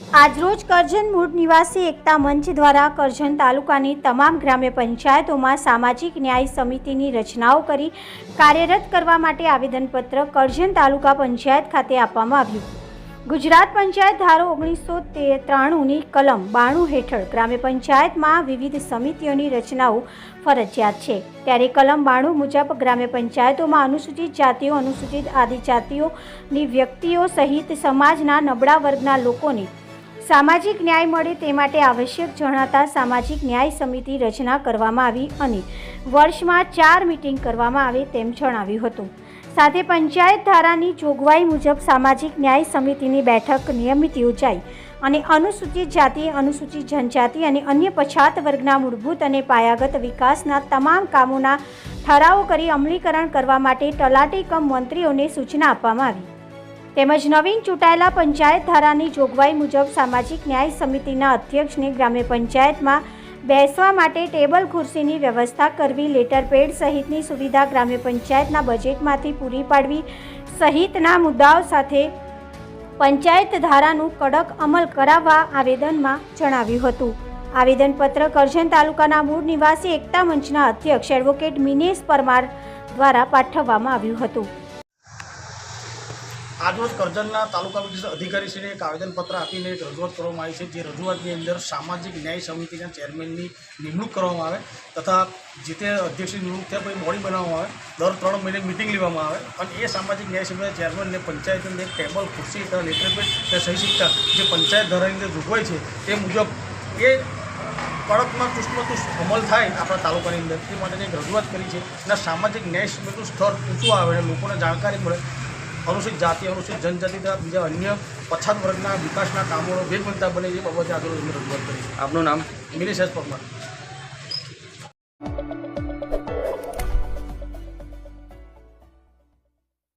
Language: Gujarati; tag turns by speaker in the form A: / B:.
A: આજરોજ કરજણ મૂળ નિવાસી એકતા મંચ દ્વારા કરજણ તાલુકાની તમામ ગ્રામ્ય પંચાયતોમાં સામાજિક ન્યાય સમિતિની રચનાઓ કરી કાર્યરત કરવા માટે આવેદનપત્ર કરજણ તાલુકા પંચાયત ખાતે આપવામાં આવ્યું. ગુજરાત પંચાયત ધારો ઓગણીસો ત્રાણુંની કલમ બાણું હેઠળ ગ્રામ્ય પંચાયતમાં વિવિધ સમિતિઓની રચનાઓ ફરજિયાત છે. ત્યારે કલમ બાણું મુજબ ગ્રામ્ય પંચાયતોમાં અનુસૂચિત જાતિઓ, અનુસૂચિત આદિજાતિઓની વ્યક્તિઓ સહિત સમાજના નબળા વર્ગના લોકોને સામાજિક ન્યાય મળે તે માટે આવશ્યક જણાતા સામાજિક ન્યાય સમિતિ રચના કરવામાં આવી અને વર્ષમાં ચાર મિટિંગ કરવામાં આવે તેમ જણાવ્યું હતું. સાથે પંચાયત ધારાની જોગવાઈ મુજબ સામાજિક ન્યાય સમિતિની બેઠક નિયમિત યોજાઈ અને અનુસૂચિત જાતિ, અનુસૂચિત જનજાતિ અને અન્ય પછાત વર્ગના મૂળભૂત અને પાયાગત વિકાસના તમામ કામોના ઠરાવો કરી અમલીકરણ કરવા માટે તલાટી કમ મંત્રીઓને સૂચના આપવામાં આવી. તેમજ નવીન ચૂંટાયેલા પંચાયત ધારાની જોગવાઈ મુજબ સામાજિક ન્યાય સમિતિના અધ્યક્ષને ગ્રામ્ય પંચાયતમાં બેસવા માટે ટેબલ ખુરશીની વ્યવસ્થા કરવી, લેટર પેડ સહિતની સુવિધા ગ્રામ્ય પંચાયતના બજેટમાંથી પૂરી પાડવી સહિતના મુદ્દાઓ સાથે પંચાયત ધારાનું કડક અમલ કરાવવા આવેદનમાં જણાવ્યું હતું. આવેદનપત્ર કરજણ તાલુકાના મૂળ નિવાસી એકતા મંચના અધ્યક્ષ એડવોકેટ મિનેશ પરમાર દ્વારા પાઠવવામાં આવ્યું હતું.
B: આજરોજ કરજણના તાલુકા વિકાસ અધિકારીશ્રીને એક આવેદનપત્ર આપીને એક રજૂઆત કરવામાં આવી છે, જે રજૂઆતની અંદર સામાજિક ન્યાય સમિતિના ચેરમેનની નિમણૂક કરવામાં આવે તથા જે તે અધ્યક્ષની નિમણૂક થયા પછી બોડી બનાવવામાં આવે, દર ત્રણ મહિને મિટિંગ લેવામાં આવે અને એ સામાજિક ન્યાય સમિતિના ચેરમેનને પંચાયતની એક ટેબલ, ખુરશી તથા લેટરપેડ તથા સહી સિક્કા જે પંચાયત ધારાની અંદર જોગવાઈ છે તે મુજબ એ કડકમાં ચુસ્તમાં ચુસ્ત અમલ થાય આપણા તાલુકાની અંદર. તે માટેની રજૂઆત કરી છે. અને સામાજિક ન્યાય સમિતિનું સ્તર ઊંચું આવે અને લોકોને જાણકારી મળે અનુસૂચિત જાતિ અનુસૂચિત જનજાતિ તથા બીજા અન્ય પછાત વર્ગના વિકાસના કામોનો વેગવંતા બને એ બાબતે આગળ રજૂઆત કરી
C: આપનું નામ?
B: મિનિશ એસ પરમાર